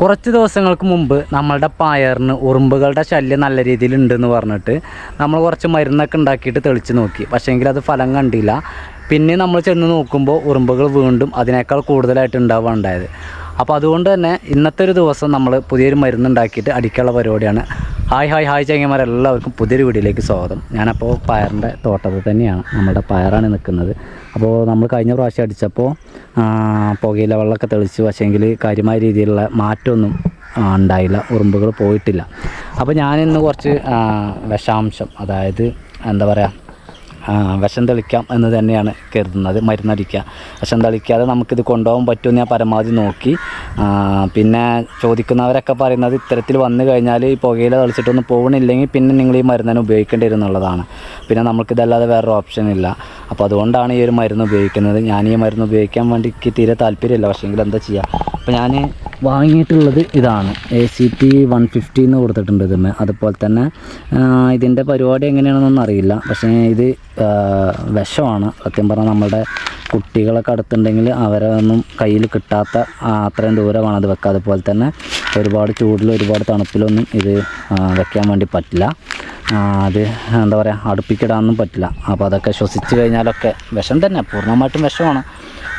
കുറച്ച് ദിവസങ്ങൾക്ക് മുമ്പ് നമ്മളുടെ പയറിന് ഉറുമ്പുകളുടെ ശല്യം നല്ല രീതിയിൽ ഉണ്ടെന്ന് പറഞ്ഞിട്ട് നമ്മൾ കുറച്ച് മരുന്നൊക്കെ ഉണ്ടാക്കിയിട്ട് തെളിച്ച് നോക്കി. പക്ഷേങ്കിൽ അത് ഫലം കണ്ടില്ല. പിന്നെ നമ്മൾ ചെന്ന് നോക്കുമ്പോൾ ഉറുമ്പുകൾ വീണ്ടും അതിനേക്കാൾ കൂടുതലായിട്ട് ഉണ്ടാവുക ഉണ്ടായത്. അപ്പോൾ അതുകൊണ്ട് തന്നെ ഇന്നത്തെ ഒരു ദിവസം നമ്മൾ പുതിയൊരു മരുന്ന് ഉണ്ടാക്കിയിട്ട് അടിക്കാനുള്ള പരിപാടിയാണ്. ഹായ് ഹായ് ഹായ് ചങ്ങന്മാരെല്ലാവർക്കും പുതിയൊരു വീഡിയോയിലേക്ക് സ്വാഗതം. ഞാനപ്പോൾ പയറിന്റെ തോട്ടത്തിൽ തന്നെയാണ് നമ്മുടെ പയറാണ് നിൽക്കുന്നത്. അപ്പോൾ നമ്മൾ കഴിഞ്ഞ പ്രാവശ്യം അടിച്ചപ്പോൾ പുകയില വെള്ളമൊക്കെ തെളിച്ച് പക്ഷേങ്കിൽ കാര്യമായ രീതിയിലുള്ള മാറ്റമൊന്നും ഉണ്ടായില്ല. ഉറുമ്പുകൾ പോയിട്ടില്ല. അപ്പോൾ ഞാനിന്ന് കുറച്ച് വിഷാംശം അതായത് എന്താ പറയുക വിഷം തെളിക്കാം എന്ന് തന്നെയാണ് കരുതുന്നത് മരുന്നടിക്കുക വിഷം തെളിക്കാതെ നമുക്കിത് കൊണ്ടുപോകാൻ പറ്റുമെന്ന് ഞാൻ പരമാവധി നോക്കി. പിന്നെ ചോദിക്കുന്നവരൊക്കെ പറയുന്നത് ഇത്തരത്തിൽ വന്നു കഴിഞ്ഞാൽ ഈ പുകയില തളിച്ചിട്ടൊന്നും പോകണില്ലെങ്കിൽ പിന്നെ നിങ്ങൾ ഈ മരുന്ന് തന്നെ ഉപയോഗിക്കേണ്ടി വരുന്നുള്ളതാണ് പിന്നെ നമുക്കിതല്ലാതെ വേറൊരു ഓപ്ഷൻ ഇല്ല. അപ്പോൾ അതുകൊണ്ടാണ് ഈ ഒരു മരുന്ന് ഉപയോഗിക്കുന്നത്. ഞാൻ ഈ മരുന്ന് ഉപയോഗിക്കാൻ വേണ്ടി തീരെ താല്പര്യമില്ല. പക്ഷേങ്കിൽ എന്താ ചെയ്യുക അപ്പോൾ ഞാൻ വാങ്ങിയിട്ടുള്ളത് ഇതാണ്. A C T one fifty എന്ന് കൊടുത്തിട്ടുണ്ട് ഇതിന് അതുപോലെ തന്നെ ഇതിന്റെ പരിപാടി എങ്ങനെയാണെന്നൊന്നും അറിയില്ല. പക്ഷേ ഇത് വിഷമാണ്. സത്യം പറഞ്ഞാൽ നമ്മുടെ കുട്ടികളൊക്കെ അടുത്തുണ്ടെങ്കിൽ അവരെ ഒന്നും കയ്യിൽ കിട്ടാത്ത അത്രയും ദൂരമാണ് അത് വെക്കുക അതുപോലെ തന്നെ ഒരുപാട് ചൂടിലും ഒരുപാട് തണുപ്പിലൊന്നും ഇത് വെക്കാൻ വേണ്ടി പറ്റില്ല. അത് എന്താ പറയുക അടുപ്പിക്കിടാനൊന്നും പറ്റില്ല. അപ്പോൾ അതൊക്കെ ശ്വസിച്ച് കഴിഞ്ഞാലൊക്കെ വിഷം തന്നെ പൂർണമായിട്ടും വിഷമാണ്.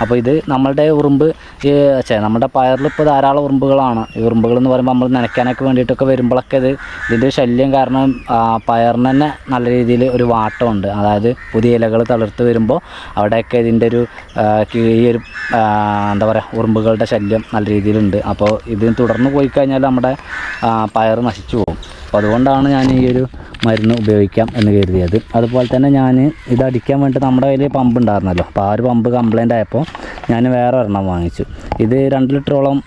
അപ്പോൾ ഇത് നമ്മളുടെ ഉറുമ്പ് ഛെ, നമ്മുടെ പയറിൽ ഇപ്പോൾ ധാരാളം ഉറുമ്പുകളാണ്. ഈ ഉറുമ്പുകൾ എന്ന് പറയുമ്പോൾ നമ്മൾ നനയ്ക്കാനൊക്കെ വേണ്ടിയിട്ടൊക്കെ വരുമ്പോഴൊക്കെ ഇത് ഇതിന്റെ ശല്യം കാരണം പയറിന് തന്നെ നല്ല രീതിയിൽ ഒരു വാട്ടമുണ്ട്. അതായത് പുതിയ ഇലകൾ തളിർത്ത് വരുമ്പോൾ അവിടെയൊക്കെ ഇതിന്റെ ഒരു ഈ ഒരു എന്താ പറയുക ഉറുമ്പുകളുടെ ശല്യം നല്ല രീതിയിലുണ്ട്. അപ്പോൾ ഇത് തുടർന്ന് പോയി കഴിഞ്ഞാൽ നമ്മുടെ പയർ നശിച്ചു പോകും. അപ്പോൾ അതുകൊണ്ടാണ് ഞാൻ ഈ ഒരു മരുന്ന് ഉപയോഗിക്കാം എന്ന് കരുതിയത്. അതുപോലെ തന്നെ ഞാൻ ഇത് അടിക്കാൻ വേണ്ടി നമ്മുടെ കയ്യിൽ പമ്പ് ഉണ്ടായിരുന്നല്ലോ. അപ്പോൾ ആ ഒരു പമ്പ് കംപ്ലൈന്റ് ആയപ്പോൾ ഞാൻ വേറെ ഒരെണ്ണം വാങ്ങിച്ചു. ഇത് രണ്ട് ലിറ്ററോളം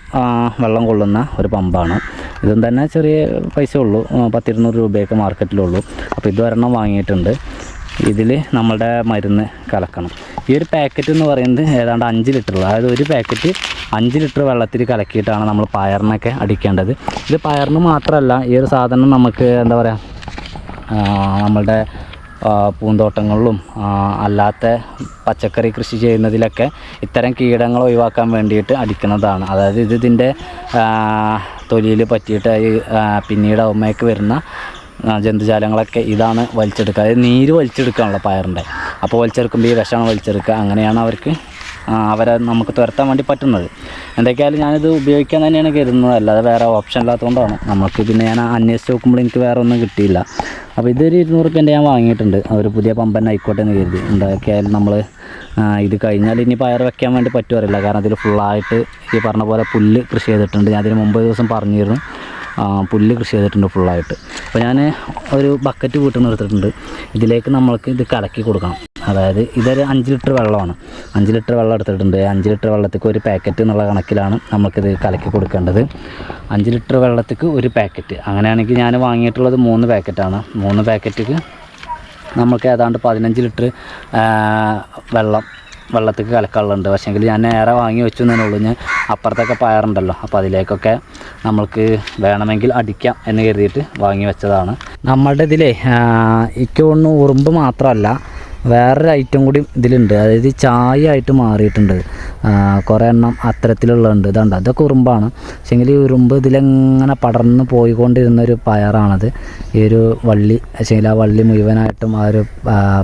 വെള്ളം കൊള്ളുന്ന ഒരു പമ്പാണ്. ഇതും തന്നെ ചെറിയ പൈസ ഉള്ളൂ. പത്തിരുന്നൂറ് രൂപയൊക്കെ മാർക്കറ്റിലുള്ളൂ അപ്പോൾ ഇത് ഒരെണ്ണം വാങ്ങിയിട്ടുണ്ട്. ഇതിൽ നമ്മളുടെ മരുന്ന് കലക്കണം. ഈ ഒരു പാക്കറ്റ് എന്ന് പറയുന്നത് ഏതാണ്ട് അഞ്ച് ലിറ്റർ അതായത് ഒരു പാക്കറ്റ് അഞ്ച് ലിറ്റർ വെള്ളത്തിൽ കലക്കിയിട്ടാണ് നമ്മൾ പയറിനൊക്കെ അടിക്കേണ്ടത്. ഇത് പയറിന് മാത്രമല്ല ഈ ഒരു സാധനം നമുക്ക് എന്താ പറയുക നമ്മളുടെ പൂന്തോട്ടങ്ങളിലും അല്ലാത്ത പച്ചക്കറി കൃഷി ചെയ്യുന്നതിലൊക്കെ ഇത്തരം കീടങ്ങൾ ഒഴിവാക്കാൻ വേണ്ടിയിട്ട് അടിക്കുന്നതാണ്. അതായത് ഇത് ഇതിന്റെ തൊലിയിൽ പറ്റിയിട്ട് പിന്നീട് അമ്മയ്ക്ക് വരുന്ന ജന്തുജാലങ്ങളൊക്കെ ഇതാണ് വലിച്ചെടുക്കുക. അതായത് നീര് വലിച്ചെടുക്കാനുള്ള പയറിന്റെ. അപ്പോൾ വലിച്ചെടുക്കുമ്പോൾ ഈ വിഷമാണ് വലിച്ചെടുക്കുക. അങ്ങനെയാണ് അവർക്ക് അവരെ നമുക്ക് തുരത്താൻ വേണ്ടി പറ്റുന്നത്. എന്തൊക്കെയായാലും ഞാനിത് ഉപയോഗിക്കാൻ തന്നെയാണ് കരുതുന്നത്. അല്ലാതെ വേറെ ഓപ്ഷൻ ഇല്ലാത്തതുകൊണ്ടാണ്. നമുക്ക് പിന്നെ ഞാൻ അന്വേഷിച്ച് നോക്കുമ്പോൾ എനിക്ക് വേറെ ഒന്നും കിട്ടിയില്ല. അപ്പോൾ ഇതൊരു ഇരുന്നൂറ് റുപ്യന്റെ ഞാൻ വാങ്ങിയിട്ടുണ്ട്. ഒരു പുതിയ പമ്പൻ ആയിക്കോട്ടെ എന്ന് കരുതി. എന്തൊക്കെയായാലും നമ്മൾ ഇത് കഴിഞ്ഞാൽ ഇനി പയർ വെക്കാൻ വേണ്ടി പറ്റുമറിയില്ല കാരണം അതിൽ ഫുള്ളായിട്ട് ഈ പറഞ്ഞ പോലെ പുല്ല് കൃഷി ചെയ്തിട്ടുണ്ട്. ഞാൻ അതിന് മുമ്പ് ദിവസം പറഞ്ഞിരുന്നു. പുല്ല് കൃഷി ചെയ്തിട്ടുണ്ട് ഫുള്ളായിട്ട് അപ്പോൾ ഞാൻ ഒരു ബക്കറ്റ് വീട്ടിൽ നിന്ന് എടുത്തിട്ടുണ്ട്. ഇതിലേക്ക് നമ്മൾക്ക് ഇത് കലക്കി കൊടുക്കണം. അതായത് ഇതൊരു അഞ്ച് ലിറ്റർ വെള്ളമാണ്. അഞ്ച് ലിറ്റർ വെള്ളം എടുത്തിട്ടുണ്ട്. അഞ്ച് ലിറ്റർ വെള്ളത്തേക്ക് ഒരു പാക്കറ്റ് എന്നുള്ള കണക്കിലാണ് നമുക്കിത് കലക്കി കൊടുക്കേണ്ടത്. അഞ്ച് ലിറ്റർ വെള്ളത്തേക്ക് ഒരു പാക്കറ്റ് അങ്ങനെയാണെങ്കിൽ ഞാൻ വാങ്ങിയിട്ടുള്ളത് മൂന്ന് പാക്കറ്റാണ് മൂന്ന് പാക്കറ്റിക്ക് നമുക്ക് ഏതാണ്ട് പതിനഞ്ച് ലിറ്റർ വെള്ളം വെള്ളത്തേക്ക് കലക്കാനുള്ളത് പക്ഷേങ്കിൽ ഞാൻ നേരെ വാങ്ങി വെച്ചു എന്നേ ഉള്ളൂ. ഞാൻ അപ്പുറത്തൊക്കെ പയറുണ്ടല്ലോ. അപ്പോൾ അതിലേക്കൊക്കെ നമ്മൾക്ക് വേണമെങ്കിൽ അടിക്കാം എന്ന് കരുതിയിട്ട് വാങ്ങി വെച്ചതാണ്. നമ്മളുടെ ഇതിലേ എനിക്ക് ഒന്ന് ഉറുമ്പ് മാത്രമല്ല വേറൊരു ഐറ്റം കൂടി ഇതിലുണ്ട്. അതായത് ചായ ആയിട്ട് മാറിയിട്ടുണ്ട് കുറേ എണ്ണം അത്തരത്തിലുള്ളതുണ്ട്. ഇതുണ്ട്? അതൊക്കെ ഉറുമ്പാണ്. പക്ഷേങ്കിൽ ഈ ഉറുമ്പ് ഇതിലെങ്ങനെ പടർന്ന് പോയിക്കൊണ്ടിരുന്ന ഒരു പയറാണത്. ഈ ഒരു വള്ളി പക്ഷേങ്കിൽ ആ വള്ളി മുഴുവനായിട്ടും ആ ഒരു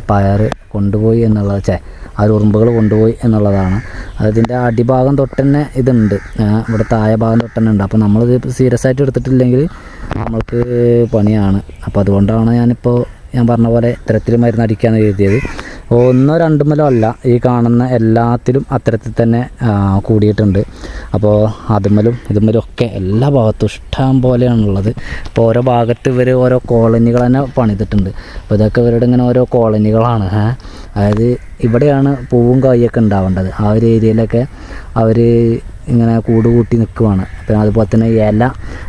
പയർ കൊണ്ടുപോയി എന്നുള്ളത് ചേ ആ ഉറുമ്പുകൾ കൊണ്ടുപോയി എന്നുള്ളതാണ്. അതിന്റെ അടിഭാഗം തൊട്ട് തന്നെ ഇതുണ്ട് ഇവിടെ താഴെ ഭാഗം തൊട്ട് തന്നെ ഉണ്ട്. അപ്പോൾ നമ്മളിത് സീരിയസ് ആയിട്ട് എടുത്തിട്ടില്ലെങ്കിൽ നമ്മൾക്ക് പണിയാണ്. അപ്പോൾ അതുകൊണ്ടാണ് ഞാനിപ്പോൾ ഞാൻ പറഞ്ഞ പോലെ ഇത്തരത്തിൽ മരുന്ന് അടിക്കാമെന്ന് കരുതിയത്. ഒന്നോ രണ്ടുമല്ലോ അല്ല. ഈ കാണുന്ന എല്ലാത്തിലും അത്തരത്തിൽ തന്നെ കൂടിയിട്ടുണ്ട്. അപ്പോൾ അതുമലും ഇതുമലും ഒക്കെ എല്ലാ ഭാഗത്തും ഇഷ്ടം പോലെയാണുള്ളത്. ഇപ്പോൾ ഓരോ ഭാഗത്ത് ഇവർ ഓരോ കോളനികൾ തന്നെ പണിതിട്ടുണ്ട്. അപ്പോൾ ഇതൊക്കെ ഇവരുടെ ഇങ്ങനെ ഓരോ കോളനികളാണ്. അതായത് ഇവിടെയാണ് പൂവും കായൊക്കെ ഉണ്ടാവേണ്ടത്. ആ ഒരു ഏരിയയിലൊക്കെ അവർ ഇങ്ങനെ കൂട് കൂട്ടി നിൽക്കുവാണ്. പിന്നെ അതുപോലെ തന്നെ ഇല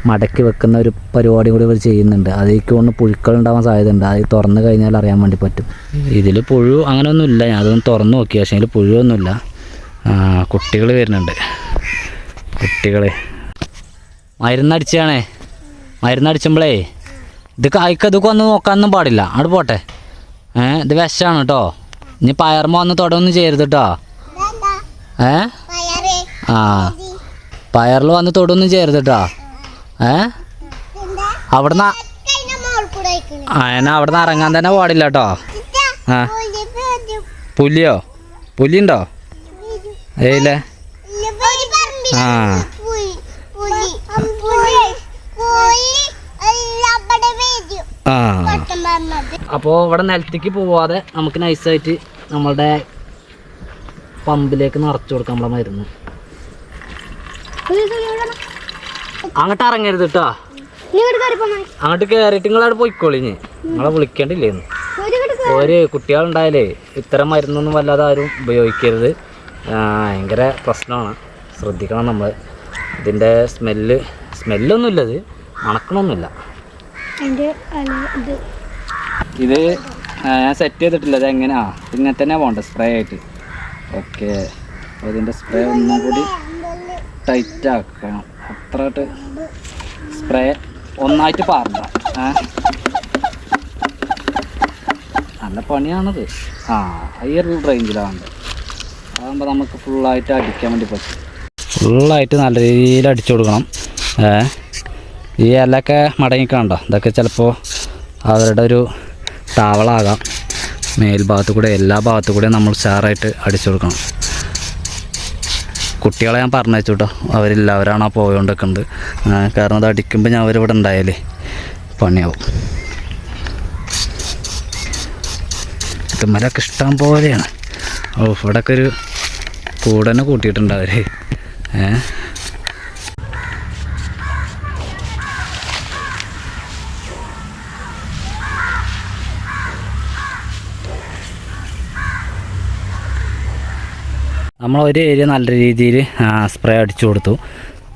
മടക്കി വെക്കുന്ന ഒരു പരിപാടി കൂടി ഇവർ ചെയ്യുന്നുണ്ട്. അതിലേക്ക് ഒന്ന് പുഴുക്കൾ ഉണ്ടാവാൻ സാധ്യതയുണ്ട്. അത് തുറന്നു കഴിഞ്ഞാൽ അറിയാൻ വേണ്ടി പറ്റും. ഇതിൽ പുഴു അങ്ങനെയൊന്നുമില്ല ഞാൻ അതൊന്ന് തുറന്നു നോക്കി. പക്ഷേ ഇതിൽ പുഴുവൊന്നുമില്ല. കുട്ടികൾ വരുന്നുണ്ട്. കുട്ടികളെ. മരുന്നടിച്ചാണേ. മരുന്നടിച്ചുമ്പോഴേ ഇത് കായ്ക്കതൊക്കെ വന്ന് നോക്കാനൊന്നും പാടില്ല. അവിടെ പോട്ടെ. ഏ ഇത് വിഷമാണ് കേട്ടോ ഇനി പയർമ വന്ന് തൊടൊന്നും ചെയ്യരുത് കേട്ടോ ഏ? പയറ് ആ. പയറിൽ വന്ന് തൊടൊന്നും ചെയ്യരുതട്ടാ ഏ? അവിടുന്ന് അതിനെ അവിടുന്ന് ഇറങ്ങാൻ തന്നെ പാടില്ല കേട്ടോ ആ. പുലിയോ പുലിയുണ്ടോ ഏയില്ലേ? ആ. ആ. അപ്പോൾ ഇവിടെ നിലത്തേക്ക് പോവാതെ നമുക്ക് നൈസായിട്ട് നമ്മളുടെ പമ്പിലേക്ക് നിറച്ചു കൊടുക്കാം നമ്മളെ മരുന്ന്. അങ്ങോട്ട് ഇറങ്ങരുത് കേട്ടോ അങ്ങോട്ട് കയറിയിട്ട് നിങ്ങളവിടെ പോയിക്കോളിഞ്ഞ് നിങ്ങളെ വിളിക്കേണ്ടില്ലേന്ന്. ഒരു കുട്ടികളുണ്ടായാലേ ഇത്തരം മരുന്നൊന്നും വല്ലാതെ ആരും ഉപയോഗിക്കരുത്. ഭയങ്കര പ്രശ്നമാണ്. ശ്രദ്ധിക്കണം നമ്മൾ ഇതിന്റെ സ്മെല്ല് സ്മെല്ലൊന്നുമില്ല ഇത് മണക്കണമൊന്നുമില്ല ഇത് ഞാൻ സെറ്റ് ചെയ്തിട്ടില്ല. ഇത് എങ്ങനെയാ ഇങ്ങനെ തന്നെ പോകണ്ട സ്പ്രേ ആയിട്ട്. ഓക്കെ ഇതിന്റെ സ്പ്രേ ഒന്നും കൂടി ടൈറ്റ് ആക്കണം അത്രയിട്ട് സ്പ്രേ ഒന്നായിട്ട് പാറണ്ട? നല്ല പണിയാണത്. ആ ഈ ഒരു റേഞ്ചിലാണ് അതാകുമ്പോൾ നമുക്ക് ഫുള്ളായിട്ട് അടിക്കാൻ വേണ്ടി പറ്റും. ഫുള്ളായിട്ട് നല്ല രീതിയിൽ അടിച്ചു കൊടുക്കണം. ഈ ഇലയൊക്കെ മടങ്ങിക്കാണ്ടോ ഇതൊക്കെ ചിലപ്പോൾ അവരുടെ ഒരു താവളാകാം. മേൽഭാഗത്ത് കൂടെ എല്ലാ ഭാഗത്തു കൂടെ നമ്മൾ ഷാറായിട്ട് അടിച്ചു കൊടുക്കണം. കുട്ടികളെ ഞാൻ പറഞ്ഞയച്ചു കേട്ടോ അവരില്ല അവരാണ് ആ പോയോണ്ടിരിക്കുന്നത് കാരണം അത് അടിക്കുമ്പോൾ ഞാൻ അവരിവിടെ ഉണ്ടായാലേ പണിയാവും. ഇതുമ്മലൊക്കെ ഇഷ്ടം പോലെയാണ്. ഓ ഇവിടെയൊക്കെ ഒരു കൂടനെ കൂട്ടിയിട്ടുണ്ട് അവർ ഏ? നമ്മൾ ഒരു ഏരിയ നല്ല രീതിയിൽ സ്പ്രേ അടിച്ചു കൊടുത്തു.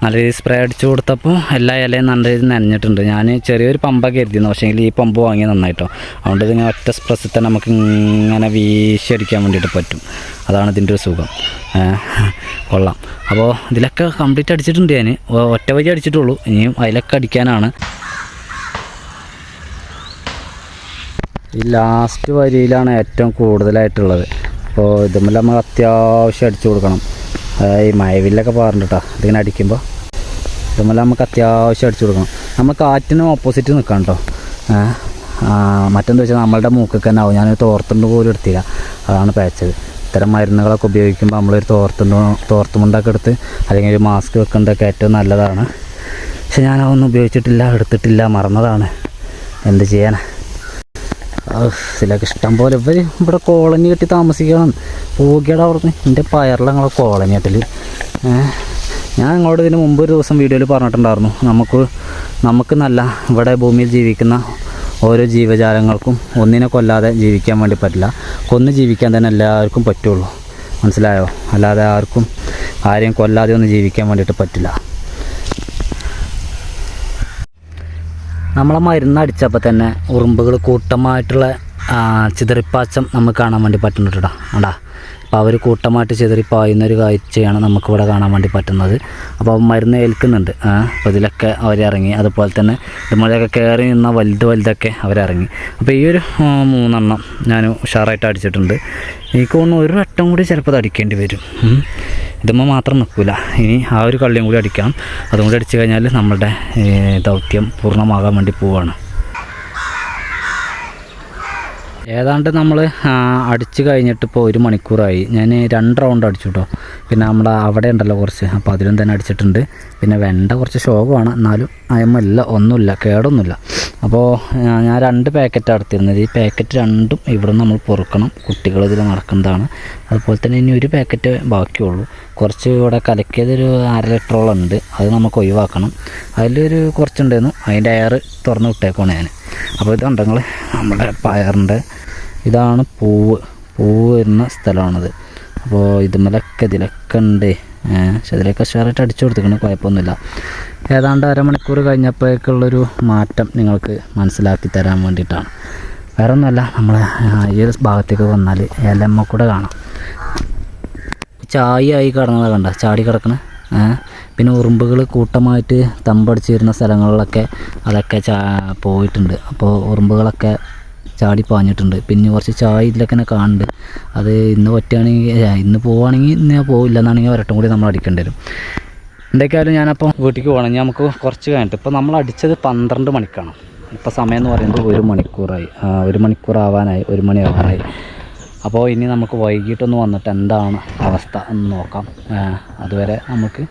നല്ല രീതിയിൽ സ്പ്രേ അടിച്ചു കൊടുത്തപ്പോൾ എല്ലാ ഇലയും നല്ല രീതിയിൽ നനഞ്ഞിട്ടുണ്ട്. ഞാൻ ചെറിയൊരു പമ്പൊക്കെ എഴുതിയിരുന്നു പക്ഷേ ഈ പമ്പ് വാങ്ങി നന്നായിട്ടോ. അതുകൊണ്ട് ഇതിങ്ങനെ ഒറ്റ സ്പ്രസ്സിൽ തന്നെ നമുക്ക് ഇങ്ങനെ വീശി അടിക്കാൻ വേണ്ടിയിട്ട് പറ്റും. അതാണ് ഇതിന്റെ ഒരു സുഖം. കൊള്ളാം. അപ്പോൾ ഇതിലൊക്കെ കംപ്ലീറ്റ് അടിച്ചിട്ടുണ്ട് ഞാൻ ഒറ്റ വഴി അടിച്ചിട്ടുള്ളൂ. ഇനിയും അതിലൊക്കെ അടിക്കാനാണ്. ഈ ലാസ്റ്റ് വരിയിലാണ് ഏറ്റവും കൂടുതലായിട്ടുള്ളത്. അപ്പോൾ ഇതുമ്മൽ നമ്മൾ അത്യാവശ്യം അടിച്ചു കൊടുക്കണം. ഈ മഴവില്ലൊക്കെ പാറുണ്ട് കേട്ടോ ഇതിങ്ങനെ അടിക്കുമ്പോൾ ഇതുമ്മൽ നമുക്ക് അത്യാവശ്യം അടിച്ചു കൊടുക്കണം. നമ്മൾ കാറ്റിന് ഓപ്പോസിറ്റ് നിൽക്കണം കേട്ടോ മറ്റെന്താ വെച്ചാൽ നമ്മളുടെ മൂക്കൊക്കെ തന്നെ ആവും. ഞാൻ തോർത്തുണ്ട് പോലും എടുത്തില്ല. അതാണ് പേച്ചത്. ഇത്തരം മരുന്നുകളൊക്കെ ഉപയോഗിക്കുമ്പോൾ നമ്മളൊരു തോർത്തുണ്ട് തോർത്തുമുണ്ടൊക്കെ എടുത്ത് അല്ലെങ്കിൽ ഒരു മാസ്ക് വെക്കേണ്ടതൊക്കെ ഏറ്റവും നല്ലതാണ്. പക്ഷെ ഞാനതൊന്നും ഉപയോഗിച്ചിട്ടില്ല എടുത്തിട്ടില്ല മറന്നതാണ്. എന്ത് ചെയ്യാനാ? ഔഫ്, ഇതിലൊക്കെ ഇഷ്ടം പോലെ ഇവർ ഇവിടെ കോളനി കെട്ടി താമസിക്കണം പോകിയട അവിടുന്ന്. എന്റെ പയറിൽ ഞങ്ങളെ കോളനി കെട്ടിൽ ഞാൻ നിങ്ങളോട് ഇതിന് മുമ്പ് ഒരു ദിവസം വീഡിയോയിൽ പറഞ്ഞിട്ടുണ്ടായിരുന്നു. നമുക്ക് നമുക്ക് നല്ല ഇവിടെ ഭൂമിയിൽ ജീവിക്കുന്ന ഓരോ ജീവജാലങ്ങൾക്കും ഒന്നിനെ കൊല്ലാതെ ജീവിക്കാൻ വേണ്ടി പറ്റില്ല. കൊന്ന് ജീവിക്കാൻ തന്നെ എല്ലാവർക്കും പറ്റുള്ളൂ. മനസ്സിലായോ? അല്ലാതെ ആർക്കും ആരെയും കൊല്ലാതെ ഒന്നും ജീവിക്കാൻ വേണ്ടിയിട്ട് പറ്റില്ല. നമ്മളെ മരുന്ന് അടിച്ചപ്പോൾ തന്നെ ഉറുമ്പുകൾ കൂട്ടമായിട്ടുള്ള ചിതറിപ്പാച്ചം നമുക്ക് കാണാൻ വേണ്ടി പറ്റുന്നുണ്ട് കേട്ടോ അപ്പോൾ അവർ കൂട്ടമായിട്ട് ചിതറിപ്പായുന്ന ഒരു കാഴ്ചയാണ് നമുക്കിവിടെ കാണാൻ വേണ്ടി പറ്റുന്നത്. അപ്പോൾ മരുന്ന് ഏൽക്കുന്നുണ്ട്. അപ്പോൾ ഇതിലൊക്കെ അവരിറങ്ങി അതുപോലെ തന്നെ ഇതുമൂലൊക്കെ കയറി നിന്ന വലുത് വലുതൊക്കെ അവരിറങ്ങി അപ്പോൾ ഈ ഒരു മൂന്നെണ്ണം ഞാൻ ഉഷാറായിട്ട് അടിച്ചിട്ടുണ്ട്. എനിക്ക് തോന്നുന്നു ഒരു വട്ടം കൂടി ചിലപ്പോൾ അത് അടിക്കേണ്ടി വരും. ഇതുമ്പോൾ മാത്രം നിൽക്കില്ല ഇനി ആ ഒരു കള്ളിയും കൂടി അടിക്കണം. അതും കൂടി അടിച്ചു കഴിഞ്ഞാൽ നമ്മളുടെ ദൗത്യം പൂർണമാകാൻ വേണ്ടി പോവാണ്. ഏതാണ്ട് നമ്മൾ അടിച്ച് കഴിഞ്ഞിട്ട് ഇപ്പോൾ ഒരു മണിക്കൂറായി. ഞാൻ രണ്ട് റൗണ്ട് അടിച്ചു കേട്ടോ പിന്നെ നമ്മൾ അവിടെ ഉണ്ടല്ലോ കുറച്ച് അപ്പോൾ അതിലും തന്നെ അടിച്ചിട്ടുണ്ട്. പിന്നെ വെണ്ട കുറച്ച് ശോകമാണ്. എന്നാലും അയമ്മല്ല ഒന്നുമില്ല കേടൊന്നുമില്ല. അപ്പോൾ ഞാൻ രണ്ട് പാക്കറ്റ് അടുത്തിരുന്നത് ഈ പാക്കറ്റ് രണ്ടും ഇവിടെ നമ്മൾ പൊറുക്കണം. കുട്ടികൾ ഇതിൽ നടക്കുന്നതാണ്. അതുപോലെ തന്നെ ഇനി ഒരു പാക്കറ്റ് ബാക്കിയുള്ളൂ. കുറച്ച് ഇവിടെ കലക്കിയതൊരു അര ലിറ്ററോളം ഉണ്ട്. അത് നമുക്ക് ഒഴിവാക്കണം. അതിലൊരു കുറച്ചുണ്ടായിരുന്നു അതിന്റെ എയർ തുറന്ന് വിട്ടേക്കോണ് ഞാൻ അപ്പോൾ ഇതുണ്ട് നിങ്ങൾ നമ്മുടെ പയറിന്റെ ഇതാണ് പൂവ്. പൂവ് വരുന്ന സ്ഥലമാണിത്. അപ്പോൾ ഇതുമലൊക്കെ ഇതിലൊക്കെ ഉണ്ട്. പക്ഷെ ഇതിലൊക്കെ ഷെയറായിട്ട് അടിച്ചു കൊടുത്തിരിക്കണം കുഴപ്പമൊന്നുമില്ല. ഏതാണ്ട് അരമണിക്കൂർ കഴിഞ്ഞപ്പോഴേക്കുള്ളൊരു മാറ്റം നിങ്ങൾക്ക് മനസ്സിലാക്കി തരാൻ വേണ്ടിയിട്ടാണ്. വേറെ ഒന്നുമല്ല നമ്മൾ ഈ ഒരു ഭാഗത്തേക്ക് വന്നാൽ ഇലമ്മ കൂടെ കാണാം. ചായ ആയി കിടന്നത് കണ്ട? ചാടി കിടക്കണ. പിന്നെ ഉറുമ്പുകൾ കൂട്ടമായിട്ട് തമ്പടിച്ച് വരുന്ന സ്ഥലങ്ങളിലൊക്കെ അതൊക്കെ ചാ പോയിട്ടുണ്ട്. അപ്പോൾ ഉറുമ്പുകളൊക്കെ ചാടി പാഞ്ഞിട്ടുണ്ട്. പിന്നെ കുറച്ച് ചായ ഇതിലൊക്കെ കാണുന്നുണ്ട്. അത് ഇന്ന് പറ്റുകയാണെങ്കിൽ ഇന്ന് പോവുകയാണെങ്കിൽ ഇന്ന് പോവില്ല എന്നാണെങ്കിൽ ഒരട്ടം കൂടി നമ്മൾ അടിക്കേണ്ടി വരും. എന്തൊക്കെയായാലും ഞാനപ്പോൾ വീട്ടിലേക്ക് പോകണം. ഇനി നമുക്ക് കുറച്ച് കഴിഞ്ഞിട്ട്. ഇപ്പോൾ നമ്മൾ അടിച്ചത് പന്ത്രണ്ട് മണിക്കാണ്. ഇപ്പോൾ സമയം എന്ന് പറയുന്നത് ഒരു മണിക്കൂറായി. ഒരു മണിക്കൂർ ആവാനായി ഒരു മണി ആവാനായി അപ്പോൾ ഇനി നമുക്ക് വൈകിട്ടൊന്ന് വന്നിട്ട് എന്താണ് അവസ്ഥ എന്ന് നോക്കാം. അതുവരെ നമുക്ക്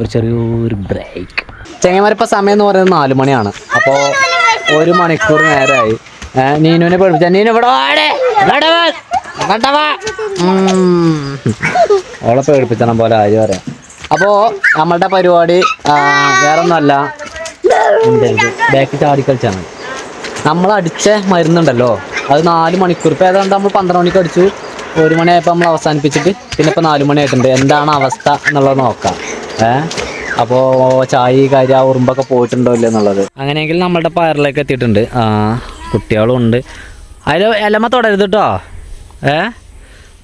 ഒരു ചെറിയൊരു ബ്രേക്ക് ചെങ്ങന്മാരിപ്പോൾ സമയം എന്ന് പറയുന്നത് നാല് മണിയാണ്. അപ്പോൾ ഒരു മണിക്കൂർ നേരമായി നീനുവിനെ പഠിപ്പിച്ച നീനു ഇവിടെ അവളെ പേടിപ്പിച്ചണം പോലെ ആര് പറയാം അപ്പോൾ നമ്മളുടെ പരിപാടി വേറെ ബാക്ക് ചാടി കളിച്ചാണ്. നമ്മൾ അടിച്ച മരുന്നുണ്ടല്ലോ. അത് നാല് മണിക്കൂർ. ഇപ്പോൾ ഏതാണ്ട് നമ്മൾ പന്ത്രണ്ട് മണിക്ക് അടിച്ചു. ഒരു മണിയായപ്പോൾ നമ്മൾ അവസാനിപ്പിച്ചിട്ട് പിന്നെ ഇപ്പോൾ നാല് മണിയായിട്ടുണ്ട്. എന്താണ് അവസ്ഥ എന്നുള്ളത് നോക്കാം. അപ്പോൾ ചായ കാര്യ ഉറുമ്പൊക്കെ പോയിട്ടുണ്ടോ ഇല്ല എന്നുള്ളത്? അങ്ങനെയെങ്കിൽ നമ്മളുടെ പയറിലേക്ക് എത്തിയിട്ടുണ്ട്. ആ കുട്ടികളും ഉണ്ട്. അതിൽ എലമ തുടരുത് കേട്ടോ ഏ?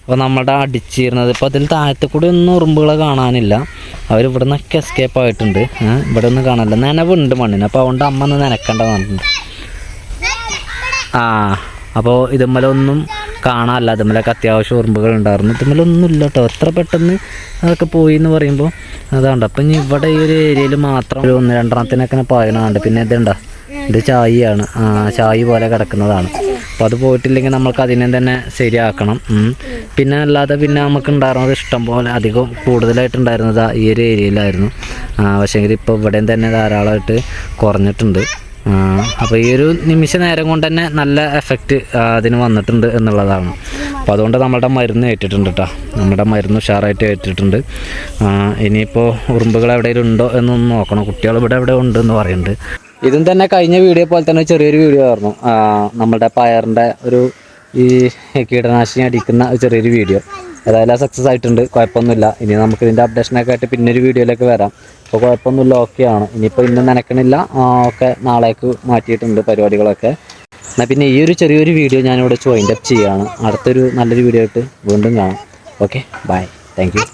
അപ്പോൾ നമ്മളുടെ അടിച്ചിരുന്നത് ഇപ്പോൾ അതിൽ താഴത്തെ കൂടി ഒന്നും ഉറുമ്പുകളെ കാണാനില്ല. അവർ ഇവിടെ നിന്നൊക്കെ എസ്കേപ്പ് ആയിട്ടുണ്ട്. ഇവിടെ ഒന്നും കാണാനില്ല. നനവുണ്ട് മണ്ണിന്. അപ്പോൾ അതുകൊണ്ട് അമ്മ ഒന്ന് നനക്കേണ്ടതാണ് ആ അപ്പോൾ ഇതുമ്മലൊന്നും കാണാനല്ല ഇതുമ്മലൊക്കെ അത്യാവശ്യം ഉറുമ്പുകൾ ഉണ്ടായിരുന്നു. ഇതുമ്മലൊന്നും ഇല്ല കേട്ടോ എത്ര പെട്ടെന്ന് അതൊക്കെ പോയി എന്ന് പറയുമ്പോൾ അതാണ്ട്. അപ്പം ഇനി ഇവിടെ ഈ ഒരു ഏരിയയിൽ മാത്രം ഒരു ഒന്ന് രണ്ടെണ്ണത്തിനൊക്കെ പായണുണ്ട് പിന്നെ ഇതുണ്ടോ? ഇത് ചായയാണ്. ചായ പോലെ കിടക്കുന്നതാണ്. അപ്പോൾ അത് പോയിട്ടില്ലെങ്കിൽ നമുക്ക് അതിനെ തന്നെ ശരിയാക്കണം. പിന്നെ അല്ലാതെ പിന്നെ നമുക്ക് ഉണ്ടായിരുന്നത് ഇഷ്ടം പോലെ അധികം കൂടുതലായിട്ട് ഉണ്ടായിരുന്നത് ഈ ഒരു ഏരിയയിലായിരുന്നു. പക്ഷേങ്കിൽ ഇപ്പോൾ ഇവിടെയും തന്നെ ധാരാളമായിട്ട് കുറഞ്ഞിട്ടുണ്ട്. അപ്പോൾ ഈ ഒരു നിമിഷ നേരം കൊണ്ട് തന്നെ നല്ല എഫക്റ്റ് അതിന് വന്നിട്ടുണ്ട് എന്നുള്ളതാണ്. അപ്പോൾ അതുകൊണ്ട് നമ്മളുടെ മരുന്ന് ഏറ്റിട്ടുണ്ട് കേട്ടോ നമ്മുടെ മരുന്ന് ഉഷാറായിട്ട് ഏറ്റിട്ടുണ്ട്. ഇനിയിപ്പോൾ ഉറുമ്പുകൾ എവിടെയെങ്കിലും ഉണ്ടോ എന്നൊന്ന് നോക്കണം. കുട്ടികൾ ഇവിടെ എവിടെ ഉണ്ട് എന്ന് പറയുന്നുണ്ട് ഇതും തന്നെ കഴിഞ്ഞ വീഡിയോ പോലെ തന്നെ ചെറിയൊരു വീഡിയോ ആയിരുന്നു. നമ്മളുടെ പയറിന്റെ ഒരു ഈ കീടനാശിനി അടിക്കുന്ന ചെറിയൊരു വീഡിയോ ഏതായാലും സക്സസ് ആയിട്ടുണ്ട്. കുഴപ്പമൊന്നുമില്ല. ഇനി നമുക്ക് ഇതിന്റെ അപ്ഡേഷനൊക്കെ ആയിട്ട് പിന്നെ ഒരു വീഡിയോയിലേക്ക് വരാം. അപ്പോൾ കുഴപ്പമൊന്നുമില്ല ഓക്കെയാണ് ഇനിയിപ്പോൾ ഇന്ന് നനക്കണില്ല. ഒക്കെ നാളേക്ക് മാറ്റിയിട്ടുണ്ട് പരിപാടികളൊക്കെ. എന്നാൽ പിന്നെ ഈ ഒരു ചെറിയൊരു വീഡിയോ ഞാനിവിടെ ചോയിന്റ് അപ്പ് ചെയ്യുകയാണ് അടുത്തൊരു നല്ലൊരു വീഡിയോ ആയിട്ട് വീണ്ടും കാണാം. Okay bye thank